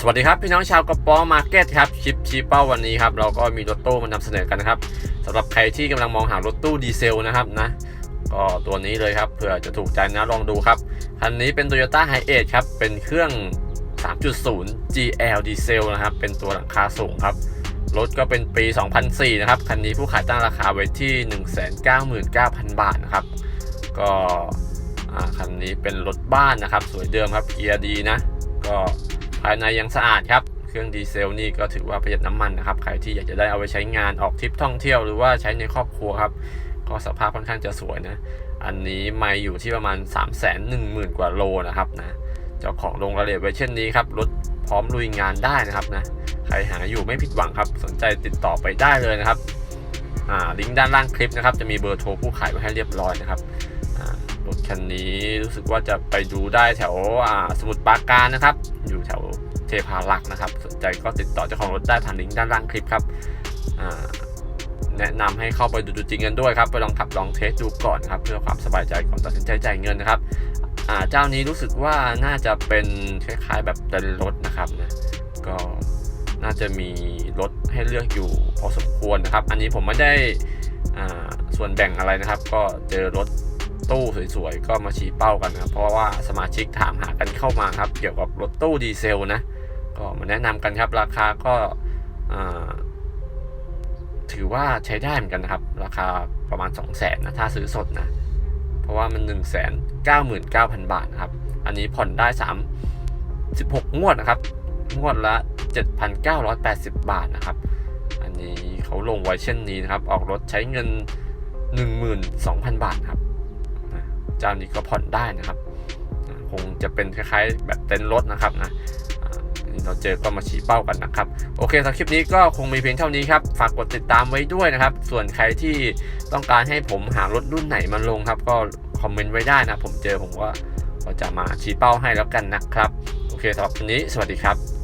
สวัสดีครับพี่น้องชาวกระป๋อมาร์เก็ตครับคลิปชี้เป้าวันนี้ครับเราก็มีรถตู้มานำเสนอกันนะครับสำหรับใครที่กำลังมองหารถตู้ดีเซลนะครับนะก็ตัวนี้เลยครับเผื่อจะถูกใจนะลองดูครับคันนี้เป็น Toyota h i a c e ครับเป็นเครื่อง 3.0 GL ดีเซลนะครับเป็นตัวหลังคาสูงครับรถก็เป็นปี 2004 นะครับคันนี้ผู้ขายตั้งราคาไว้ที่ 199,000 บาทนะครับก็คันนี้เป็นรถบ้านนะครับสวยเดิมครับเกียร์ดีนะก็ายในยังสะอาดครับ เครื่องดีเซลนี่ก็ถือว่าประหยัดน้ำมันนะครับ ใครที่อยากจะได้เอาไปใช้งานออกทริปท่องเที่ยวหรือว่าใช้ในครอบครัวครับ ก็สภาพค่อนข้างจะสวยนะ อันนี้ไม่อยู่ที่ประมาณ 3 1 0 0 0 0 กว่าโลนะครับนะ เจ้าของลงรายละเอียดไว้เช่นนี้ครับ รถพร้อมลุยงานได้นะครับนะ ใครหาอยู่ไม่ผิดหวังครับ สนใจติดต่อไปได้เลยนะครับอ่าลิงก์ด้านล่างคลิปนะครับ จะมีเบอร์โทรผู้ขายไว้ให้เรียบร้อยนะครับอ่ารถคันนี้รู้สึกว่าจะไปดูได้แถวอ่าสมุทรปราการนะครับ อยู่แถว เทพารักษ์นะครับ สนใจก็ติดต่อเจ้าของรถได้ผ่านลิงก์ด้านล่างคลิปครับแนะนำให้เข้าไปดูจริงกันด้วยครับไปลองขับลองเทสดูก่อนครับ เพื่อความสบายใจก่อนตัดสินใจจ่ายเงินนะครับเจ้านี้รู้สึกว่าน่าจะเป็นคล้ายๆแบบเต็นรถนะครับนะก็น่าจะมีรถให้เลือกอยู่พอสมควรนะครับ อันนี้ผมไม่ได้ส่วนแบ่งอะไรนะครับ ก็เจอรถตู้สวยๆ ก็มาชี้เป้ากันนะเพราะว่าสมาชิกถามหากันเข้ามาครับ เกี่ยวกับรถตู้ดีเซลนะ ก็มาแนะนำกันครับ ราคาก็ถือว่าใช้ได้เหมือนกันนะครับ ราคาประมาณ 2 0 0แสนนะถ้าซื้อสดนะ เพราะว่ามัน 1 9 9 0 0 0 บาทนะครับ อันนี้ผ่อนได้ 3 16 งวดนะครับ งวดละ 7,980 บาทนะครับ อันนี้เขาลงไว้เช่นนี้นะครับ ออกรถใช้เงิน 12,000 บาทครับเจ้านี้ก็ผ่อนได้นะครับ คงจะเป็นคล้ายๆแบบเต็นท์รถนะครับนะ นี่เราเจอก็มาชี้เป้ากันนะครับโอเคสำหรับคลิปนี้ก็คงมีเพียงเท่านี้ครับฝากกดติดตามไว้ด้วยนะครับ ส่วนใครที่ต้องการให้ผมหารถรุ่นไหนมาลงครับ ก็คอมเมนต์ไว้ได้นะผมเจอผมก็จะมาชี้เป้าให้แล้วกันนะครับ โอเคสำหรับวันนี้สวัสดีครับ